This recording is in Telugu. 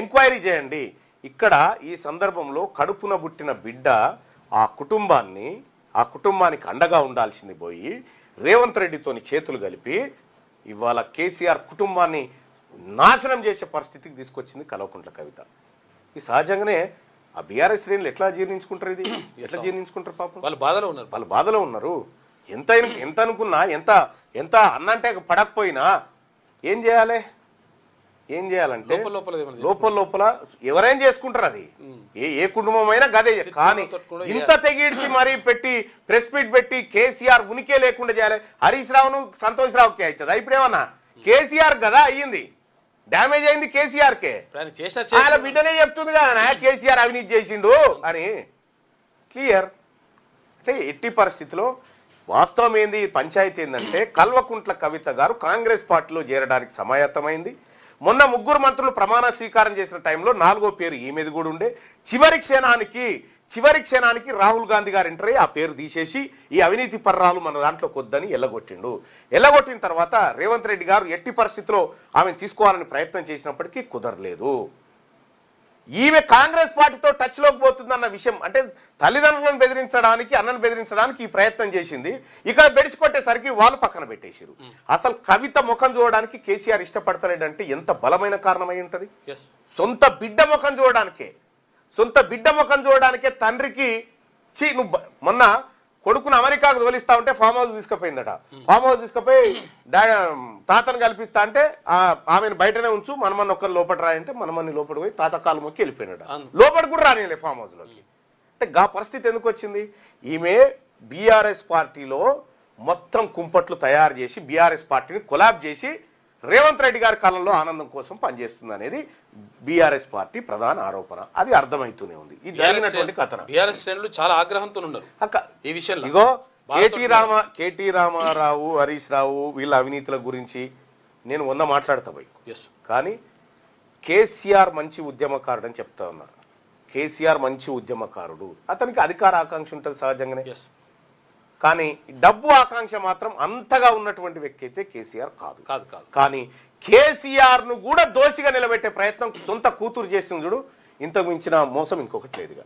ఎంక్వైరీ చేయండి. ఇక్కడ ఈ సందర్భంలో కడుపున పుట్టిన బిడ్డ ఆ కుటుంబాన్ని ఆ కుటుంబానికి అండగా ఉండాల్సింది పోయి రేవంత్ రెడ్డితోని చేతులు కలిపి ఇవాళ కేసీఆర్ కుటుంబాన్ని నాశనం చేసే పరిస్థితికి తీసుకొచ్చింది కల్వకుంట్ల కవిత. ఈ సహజంగానే ఆ బీఆర్ఎస్ శ్రేణులు ఎట్లా జీర్ణించుకుంటారు ఇది? ఎట్లా జీర్ణించుకుంటారు పాపం? వాళ్ళు బాధలో ఉన్నారు. వాళ్ళు బాధలో ఉన్నారు. ఎంత ఎంత అనుకున్నా ఎంత ఎంత అన్నంటే పడకపోయినా ఏం చేయాలి? ఏం చేయాలంటే లోపల లోపల ఎవరైనా చేసుకుంటారు? అది? ఏ ఏ కుటుంబం అయినా గదే కానీ ఇంత తెగిడిచి మరీ పెట్టి ప్రెస్ మీట్ పెట్టి కేసీఆర్ ఉనికే లేకుండా చేయాలి. హరీష్ రావును సంతోష్ రావుకి అవుతుంది? ఇప్పుడు ఏమన్నా కేసీఆర్ కదా అయ్యింది. డ్యామేజ్ అయింది కేసీఆర్ కే ఆయన చేసిన- బిడ్డనే చెప్తుంది కదా కేసీఆర్ అవినీతి చేసిండు అని. క్లియర్. అంటే ఎట్టి పరిస్థితిలో వాస్తవం ఏంది? పంచాయతీ ఏంటంటే కల్వకుంట్ల కవిత గారు కాంగ్రెస్ పార్టీలో చేరడానికి సమాయత్తమైంది. మొన్న ముగ్గురు మంత్రులు ప్రమాణ స్వీకారం చేసిన టైంలో నాలుగో పేరు ఈమెది కూడా ఉండే. చివరి క్షణానికి చివరి క్షణానికి రాహుల్ గాంధీ గారు ఎంటర్ అయ్యి ఆ పేరు తీసేసి ఈ అవినీతి పర్రాలు మన దాంట్లో కొద్దని ఎల్లగొట్టిండు. ఎల్లగొట్టిన తర్వాత రేవంత్ రెడ్డి గారు ఎట్టి పరిస్థితిలో ఆమెను తీసుకోవాలని ప్రయత్నం చేసినప్పటికీ కుదరలేదు. ఈమె కాంగ్రెస్ పార్టీతో టచ్లోకి పోతుందన్న విషయం అంటే తల్లిదండ్రులను బెదిరించడానికి అన్నను బెదిరించడానికి ఈ ప్రయత్నం చేసింది. ఇక్కడ బెడిసి కొట్టేసరికి వాళ్ళు పక్కన పెట్టేశారు. అసలు కవిత ముఖం చూడడానికి కేసీఆర్ ఇష్టపడతాడంటే ఎంత బలమైన కారణమై ఉంటది? సొంత బిడ్డ ముఖం చూడడానికే సొంత బిడ్డ ముఖం చూడడానికే తండ్రికి చీ నువ్వు మొన్న కొడుకును అమెరికాకు తోలిస్తా ఉంటే ఫామ్ హౌస్ తీసుకుపోయిందట. ఫామ్ హౌస్ తీసుకుపోయి తాతను కల్పిస్తా అంటే ఆ- ఆమెను బయటనే ఉంచు మనమని ఒక్కరు లోపల రాయంటే మనమని లోపల పోయి తాత కాలు మొక్కి వెళ్ళిపోయినట. లోపల కూడా రానిలే ఫామ్ హౌస్లోకి. అంటే గా పరిస్థితి ఎందుకు వచ్చింది? ఈమె బీఆర్ఎస్ పార్టీలో మొత్తం కుంపట్లు తయారు చేసి బీఆర్ఎస్ పార్టీని కొలాబ్ చేసి రేవంత్ రెడ్డి గారి కాలంలో ఆనందం కోసం పనిచేస్తుంది అనేది బీఆర్ఎస్ పార్టీ ప్రధాన ఆరోపణ. అది అర్థమవుతూనే ఉంది. ఇది జరిగినటువంటి కథనం. బీఆర్ఎస్ శ్రేణులు చాలా ఆగ్రహంతో ఉన్నారు ఈ విషయంలో. ఇగో కేటీ రామ కేటీ రామారావు హరీష్ రావు వీళ్ళ అవినీతుల గురించి నేను వంద మాట్లాడతా పోయి. కానీ కేసీఆర్ మంచి ఉద్యమకారుడు అని చెప్తా ఉన్నా. కేసీఆర్ మంచి ఉద్యమకారుడు. అతనికి అధికార ఆకాంక్ష ఉంటుంది సహజంగానే. ఎస్ కానీ డబ్బు ఆకాంక్ష మాత్రం అంతగా ఉన్నటువంటి వ్యక్తి అయితే కేసీఆర్ కాదు. కాదు కాదు. కానీ కేసీఆర్ను కూడా దోషిగా నిలబెట్టే ప్రయత్నం సొంత కూతురు చేసింది చూడు. ఇంతకు మించిన మోసం ఇంకొకటి లేదుగా.